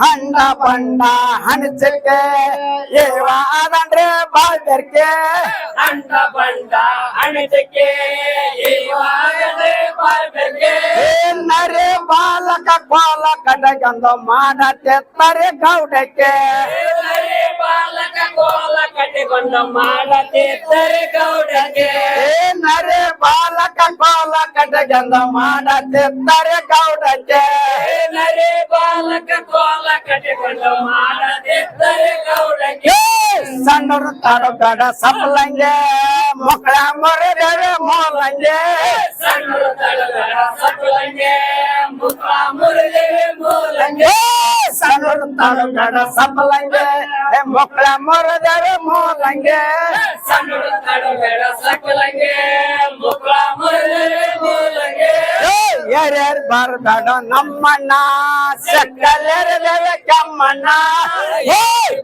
ಹಂಡ ಬಂಡ ಹಣಚಕ್ಕೆ ಏವಾದಂಡ್ರೆ ಬಾಳ್ದರ್ಕೆ ಅಂಡ ಬಂಡ ಅಣದಕ್ಕೆ ಯಾವಾಗಲೇ ಮರಕ್ಕೆ ನರೆ ಬಾಲಕ ಕೋಲ ಕಡಗಂದ ಮಾಡತ್ತೆ ತರೆ ಗೌಡಕ್ಕೆ ಏಲರೆ ಬಾಲಕ ಕೋಲ ಕಟ್ಟಿಕೊಂಡು ಮಾಡತಿದ್ದರೆ ಗೌಡಗೆ ಏ ನರೆ ಬಾಲಕ ಮಾಡತ್ತೆ ತರೆ ಗೌಡಕ್ಕೆ. ಏಲರೆ ಬಾಲಕ ಕೋಲ ಕಟ್ಟಿಕೊಂಡು ಮಾಡತಿದ್ದರೆ ಗೌಡಗೆ ಏ ಸಣ್ಣರು ತಡಗಡ ಸಪ್ಪಲಂಗೆ ಮಕ್ಕಳ ಮರೆದರೆ ಮೋಲಂಗೆ. ಸಣ್ಣರು ತಳಗಡ ಸಕಲಂಗೆ ಮುಖ ಮಕ್ಕಳ ಮೊರೆ ಏ ಸಣ್ಣರು ತಡಗಡ ಸಪ್ಪಲಂಗೆ ಮಕ್ಕಳ ಮರೆದರೆ ಮೋಲಂಗೆ. ಸಣ್ಣರು ತಳಗಡ ಬೇಡ ಮುಖ ಬರ್ದಾಡ ನಮ್ಮಣ್ಣ ಸಕ್ಕಲೆರದೇವೆ ಕಮ್ಮಣ್ಣ ಏಯ್!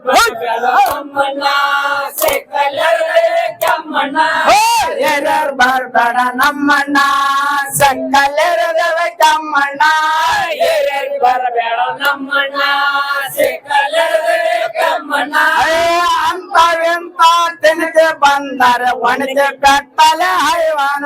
ಕಮ್ಮಣ್ಣ ಸಿಕ್ಕಲ್ಲದೆ ಕಮ್ಮಣ್ಣ ಯಾರ್ಯಾರು ಬರ್ದಾಡ ನಮ್ಮಣ್ಣ ಸಕ್ಕಲೆರದೇವೆ ಕಮ್ಮಣ್ಣ ಏರೇರಿ ಬರಬೇಡ ನಮ್ಮಣ್ಣ ಸಿಕ್ಕಲ್ಲದೆ ಕಮ್ಮಣ್ಣ ಅಯ್ಯ ಅಂತವೆಂತ ತಿನಿಗೆ ಬಂದರೆ ಒಣಗೆ ಕಟ್ಟಲೆ ಹೈವಾನ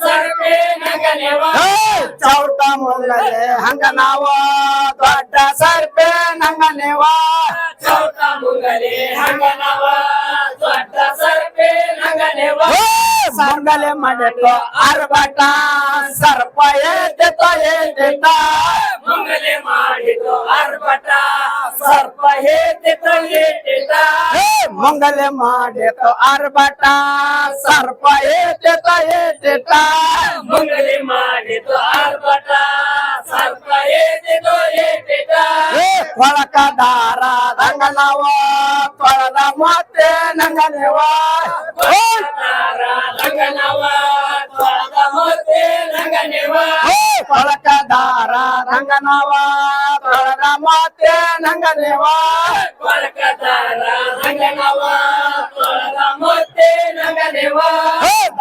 ದೊಡ್ಡ ಸರ್ಪೆ ನಗನೆವ ಏ, ಚೌಟ ಮುಂಗಲೆ ಹಂಗ ನಾವ ದೊಡ್ಡ ಸರ್ಪೆ ನಂಗ ನೆವ ಚೌಟ ಮುಂಗಲೆ ಹಂಗನವ ದೊಡ್ಡ ಸರ್ಪೆ ನಗನೆವ ಏ, ಮಂಗಲೆ ಮಾಡಿಟ್ಟು ಅರ್ಬಟ ಸರ್ಪ ಏಟಿತ ಏಟಿತ ಮಂಗಲೆ ಮಾಡಿಟ್ಟು ಅರ್ಬಟ ಸರ್ಪ ಏಟಿತ ಏಟಿತ ಮುಂಗಲೆ ಮಾಡಿತು ಅರ್ಭಟ ಸರ್ಪ ಏಟಿತ ಏ ಕೊಳಕ ದಾರ ದಂಗನವ ನಾವ ತೊಳೆದ ಮತ್ತೆ ನಂಗ ನೆವ ಏ, ತಾರ ಲಗನವ ತೊಳೆದ ಮತ್ತೆ ನಗನೆವ. ಕೊಳಕ ದಾರ ರಂಗ ಮತ್ತೆ ನಗನೆವ?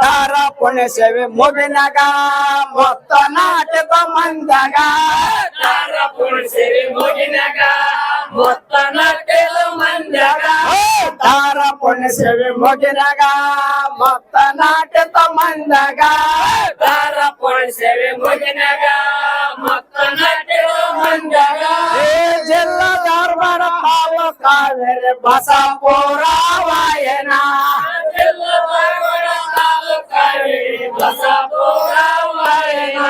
ದಾರ ಪುಣ್ಯ ಸೇವೆ ಮುಗಿನಾಗ ಮೊತ್ತ ನಾಟಕ ಮಂದಾಗ ತಾರ ಪುಣಿಸಿರಿ ಮುಗಿನಗ ಮೊತ್ತ ನಟ್ಟೆಲ ಮಂದ್ಯಾಗ. ಏ, ದಾರ ಪುಣ್ಯ ಸೇವೆ ಮುಗಿನಾಗ ಮೊತ್ತ ನಾಟಕ ಮಂದಾಗ ತಾರ ಪುಣಿಸಿರಿ ಮುಗಿನಗ ತಾಲೂಕು ಕಾವೇರಿ ಬಸಪುರ ವಾಯನ ಎಲ್ಲ ಬರವರ ತಾಲೂಕಾವೇರಿ ಬಸಪುರ ವಾಯನ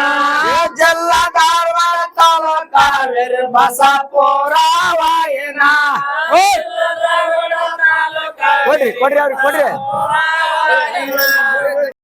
ಏ ಜಿಲ್ಲಾ ಧಾರವಾಡ ತಾಲೂಕು ಕಾವೇರಿ ಬಸಪುರ ವಾಯನ ಓ, ಎಲ್ಲ ಬರವರ ತಾಲೂಕಾವೇರಿ ಕೊಡ್ರಿ ಕೊಡ್ರಿ ಅವ್ರಿಗೆ ಕೊಡ್ರಿ ಬಸಪುರ